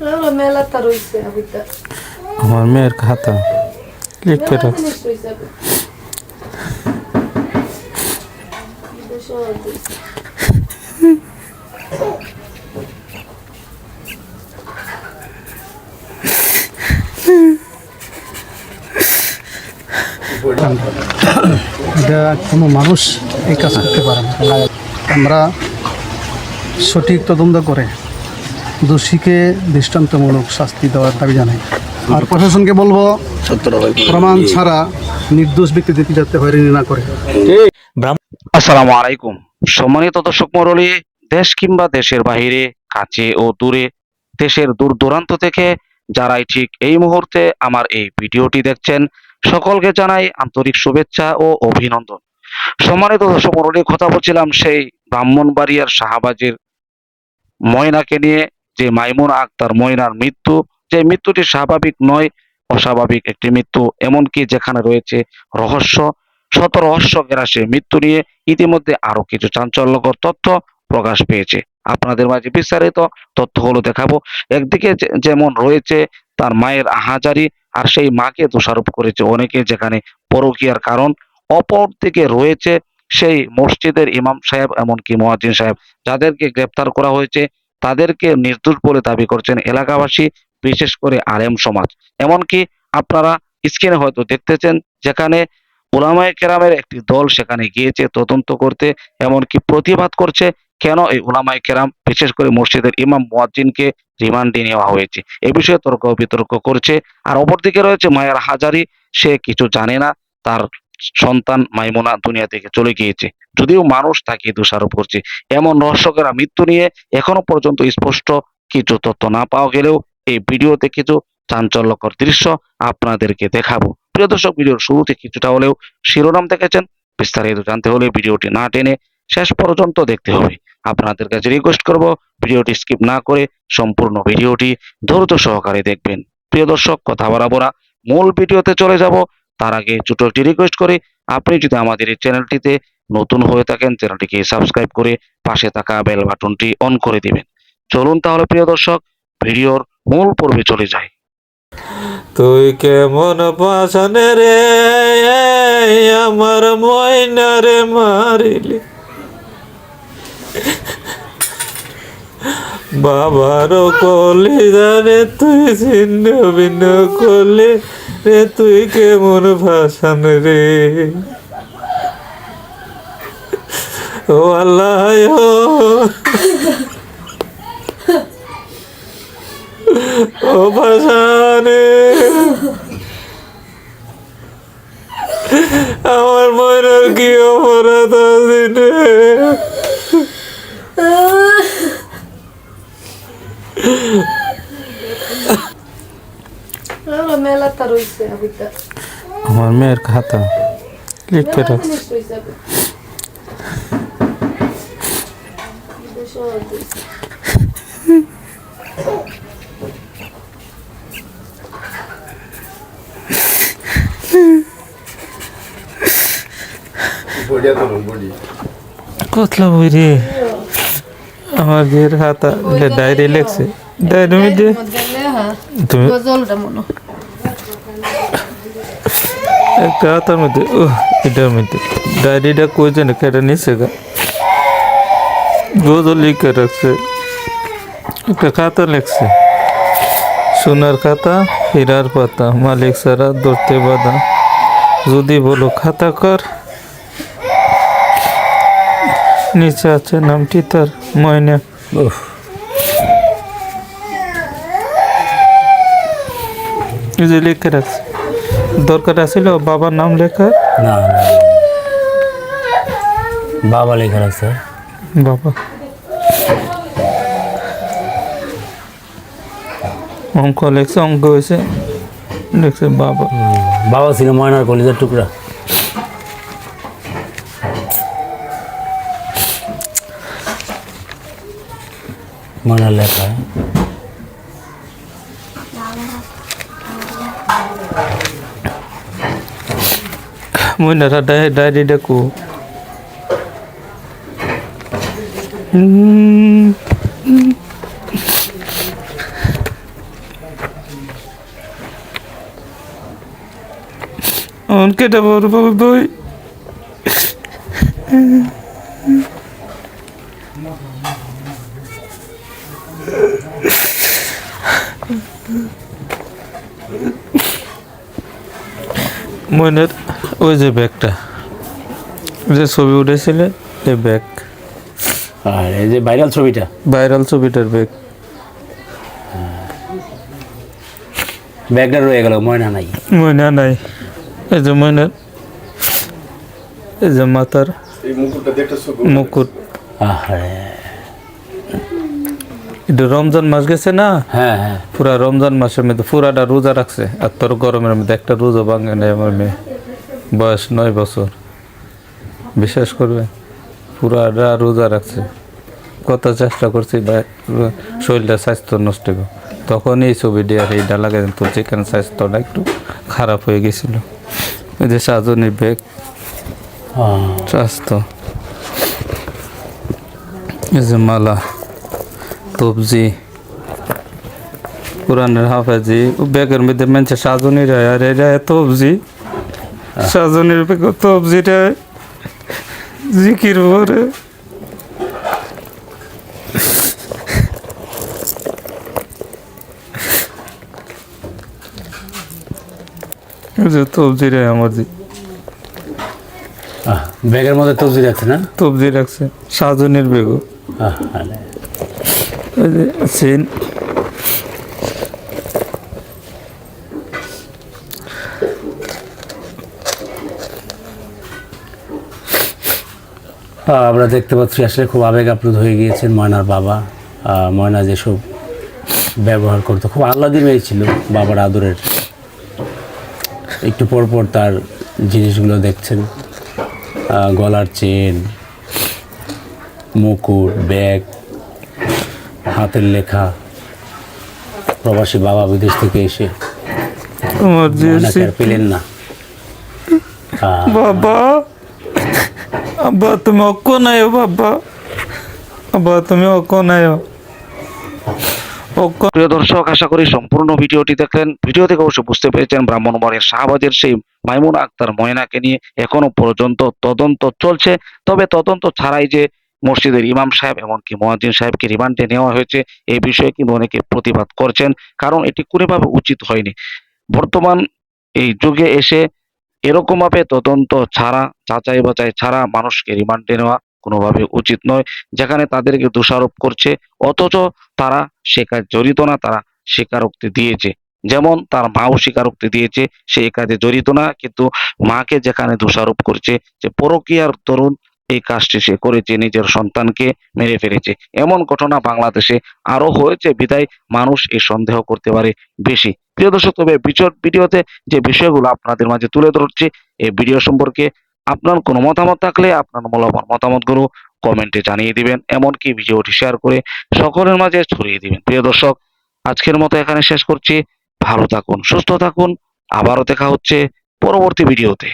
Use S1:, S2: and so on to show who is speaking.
S1: ওরা মেলাটা রইছে
S2: আমার মেয়ের খাতা। লিখে।
S3: এটা কোনো মানুষ এই কাজ করতে পারে না। আমরা সঠিক তদন্ত করে দোষীকে দৃষ্টান্তমূলক শাস্তি দেওয়ার দাবি জানাই। আর প্রশাসনকে বলব, প্রমাণ ছাড়া নির্দোষ ব্যক্তিদেরকে যাতে হয়রানি না করে।
S4: আসসালামু আলাইকুম। সম্মানিত দর্শক মরলি দেশ কিংবা দেশের বাহিরে, কাছে ও দূরে, দেশের দূর দূরান্ত থেকে যারাই ঠিক এই মুহূর্তে আমার এই ভিডিওটি দেখছেন, সকলকে জানাই আন্তরিক শুভেচ্ছা ও অভিনন্দন। সম্মানিত দর্শক মরলি কথা বলছিলাম সেই ব্রাহ্মণবাড়িয়ার শাহবাজের ময়নাকে নিয়ে। যে মাইমুন আক্তার ময়নার মৃত্যু, যে মৃত্যুটি স্বাভাবিক নয়, অস্বাভাবিক একটি মৃত্যু, এমনকি যেখানে রয়েছে রহস্য, শত রহস্য গ্রাসে মৃত্যু নিয়ে ইতিমধ্যে আরও কিছু চাঞ্চল্যকর তথ্য প্রকাশ পেয়েছে। আপনাদের মাঝে বিস্তারিত তথ্যগুলো দেখাবো। একদিকে যেমন রয়েছে তার মায়ের আহাজারি আর সেই মাকে দোষারোপ করেছে অনেকে, যেখানে পরকীয়ার কারণ। অপর দিকে রয়েছে সেই মসজিদের ইমাম সাহেব, এমনকি মহাজিন সাহেব, যাদেরকে গ্রেপ্তার করা হয়েছে। তাদেরকে নির্দোষ বলে দাবি করছেন এলাকাবাসী, বিশেষ করে আলেম সমাজ। এমনকি আপনারা স্ক্রিনে হয়তো দেখতেছেন যেখানে ওলামায়ে কেরামের একটি দল সেখানে গিয়েছে তদন্ত করতে, এমনকি প্রতিবাদ করছে কেন এই ওলামায়ে কেরাম, বিশেষ করে মসজিদের ইমাম মুয়াজ্জিনকে রিমান্ডে নেওয়া হয়েছে। এ বিষয়ে তর্ক বিতর্ক করছে। আর অপরদিকে রয়েছে মায়ের হাজারি, সে কিছু জানে না, তার সন্তান মাইমুনা দুনিয়া থেকে চলে গিয়েছে। যদিও মানুষ তাকে দোষারোপ করছে। এমন রহস্যকরা মৃত্যু নিয়ে এখনও পর্যন্ত স্পষ্ট কিছু তথ্য না পাওয়া গেলেও এই ভিডিওতে কিছু চাঞ্চল্যকর দৃশ্য আপনাদেরকে দেখাবো। প্রিয় দর্শক, ভিডিওর শুরুতে কিছুটা হলেও শিরোনাম দেখেছেন। বিস্তারিত জানতে হলে ভিডিওটি না টেনে শেষ পর্যন্ত দেখতে হবে। আপনাদের কাছে রিকোয়েস্ট করব, ভিডিওটি স্কিপ না করে সম্পূর্ণ ভিডিওটি ধৈর্য সহকারে দেখবেন। প্রিয় দর্শক, কথা বরাবর মূল ভিডিওতে চলে যাব তার আগে ছোট একটি রিকোয়েস্ট করি আপনি যদি আমাদের এই চ্যানেলটিতে নতুন হয়ে থাকেন চ্যানেলটিকে সাবস্ক্রাইব করে পাশে থাকা বেল বাটনটি অন করে দিবেন। চলুন তাহলে প্রিয় দর্শক, ভিডিওর মূল পর্বে চলে যাই।
S2: তুই কেমন পাশানে রে? আমার ময়নারে মারিলি। বাবারও কলি জানে তুই ছিন্ন ভিন্ন করলি। রে তুই কেমন ভাষান রে? ও আল্লাহ ও। ভাষানে আমার মনের কি অপরাধ আছে
S1: মেলাটা রইছে আবিটা
S2: আমার মেয়ের খাতা। লিখে
S1: মেলা
S2: রাখছে
S1: জিনিস রইছে আবি। দুশো রইছে।
S2: কতলা বই রে? আমার বিয়ের খাতা। ডায়েরি লেখছে। মধ্যে তুমি। একটা খাতার মধ্যে ও এটার মধ্যে ডায়েরিটা কই যেন কেটে নিছে গা গজল লিখে রাখছে একটা খাতা লেখছে সোনার খাতা হীরার পাতা মালিক সারা ধরতে বাধা যদি বলো খাতা কর নিচে আছে নামটি তার ময়না এই যে লিখে রাখছে দরকার আছিল বাবার নাম লেখা?
S5: না বাবা লেখা রাখছে
S2: বাবা। অঙ্ক লেখছে অঙ্ক হয়েছে লেখছে বাবা।
S5: বাবা ছিল ময়নার কলিজার টুকরা। ময়নার লেখা।
S2: মহিলাটা ডায়েরি ডাকু অনকে দেব বই Mm-hmm. মনের ওই যে ব্যাগটা যে ছবি উঠেছিলে এই ব্যাগ।
S5: আর এই যে ভাইরাল ছবিটা?
S2: ভাইরাল ছবিটার ব্যাগ।
S5: ব্যাগটা রয়ে গেল ময়না নাই।
S2: ময়না নাই। এই যে ময়নার এই যে মাথার মুকুট।
S5: আরে
S2: এটা রমজান মাস গেছে না?
S5: হ্যাঁ হ্যাঁ।
S2: পুরা রমজান মাসের মধ্যে পুরাটা রোজা রাখছে। আর তোর গরমের মধ্যে একটা রোজা ভাঙে নেই আমার মেয়ে। বয়স নয় বছর। বিশ্বাস করবে? পুরাটা রোজা রাখছে। কত চেষ্টা করছি শরীরটা স্বাস্থ্য নষ্ট হবে তখন এই ছবি দিয়ে আর এইটা লাগে তো যেখানে স্বাস্থ্যটা একটু খারাপ হয়ে গেছিল। ওই যে সাজনের ব্যাগ
S5: আহ,
S2: স্বাস্থ্য। এই যে মালা। তবজি কোরআনের হাফাজি ব্যাগের মধ্যে মেনছে সাজনি রায় আর এটা তবজি সাজনির তবজি রায় জিকির এই তবজি রায় আমার জি।
S5: ব্যাগের মধ্যে তবজি রাখছে না?
S2: তবজি রাখছে সাজনের বেগও
S5: আহ, আহ, আমরা দেখতে পাচ্ছি আসলে খুব আবেগ আপ্লুত হয়ে গিয়েছেন ময়নার বাবা। ময়না যেসব ব্যবহার করতো খুব আহ্লাদি মেয়ে ছিল বাবার আদরের। একটু পর পর তার জিনিসগুলো দেখছেন। গলার চেন মুকুট ব্যাগ হাতের লেখা প্রবাসী বাবা বিদেশ থেকে এসে পেলেন না।
S2: বাবা আব্বা তুমি বাবা। আব্বা তুমি
S4: প্রিয় দর্শক আশা করি সম্পূর্ণ ভিডিওটি দেখলেন। ভিডিও থেকে অবশ্য বুঝতে পেরেছেন ব্রাহ্মণবাড়ির শাহবাজের সেই মাইমুনা আক্তার ময়নাকে নিয়ে এখনও পর্যন্ত তদন্ত চলছে। তবে তদন্ত ছাড়াই যে মসজিদের ইমাম সাহেব এমনকি মহাজিন সাহেবকে রিমান্ডে নেওয়া হয়েছে, এই বিষয়ে কিন্তু অনেকে প্রতিবাদ করছেন, কারণ এটি কোনোভাবে উচিত হয়নি। বর্তমান এই যুগে এসে এরকম ভাবে তদন্ত ছাড়া, যাচাই বাচাই ছাড়া মানুষকে রিমান্ডে নেওয়া কোনোভাবে উচিত নয়, যেখানে তাদেরকে দোষারোপ করছে, অথচ তারা সে কাজ জড়িত না, তারা স্বীকারোক্তি দিয়েছে। যেমন তার মাও স্বীকারোক্তি দিয়েছে, সে কাজে জড়িত না, কিন্তু মাকে যেখানে দোষারোপ করছে, যে পরকীয়ার তরুণ এই কাজটি সে করেছে, নিজের সন্তানকে মেরে ফেলেছে। এমন ঘটনা বাংলাদেশে আরও হয়েছে বিদায় মানুষ এই সন্দেহ করতে পারে বেশি। প্রিয় দর্শক, তবে বিচর ভিডিওতে যে বিষয়গুলো আপনাদের মাঝে তুলে ধরছি, এই ভিডিও সম্পর্কে আপনার কোনো মতামত থাকলে আপনার মূল্যবান মতামতগুলো কমেন্টে জানিয়ে দিবেন, এমনকি ভিডিওটি শেয়ার করে সকলের মাঝে ছড়িয়ে দিবেন। প্রিয় দর্শক, আজকের মতো এখানে শেষ করছি। ভালো থাকুন, সুস্থ থাকুন। আবারও দেখা হচ্ছে পরবর্তী ভিডিওতে।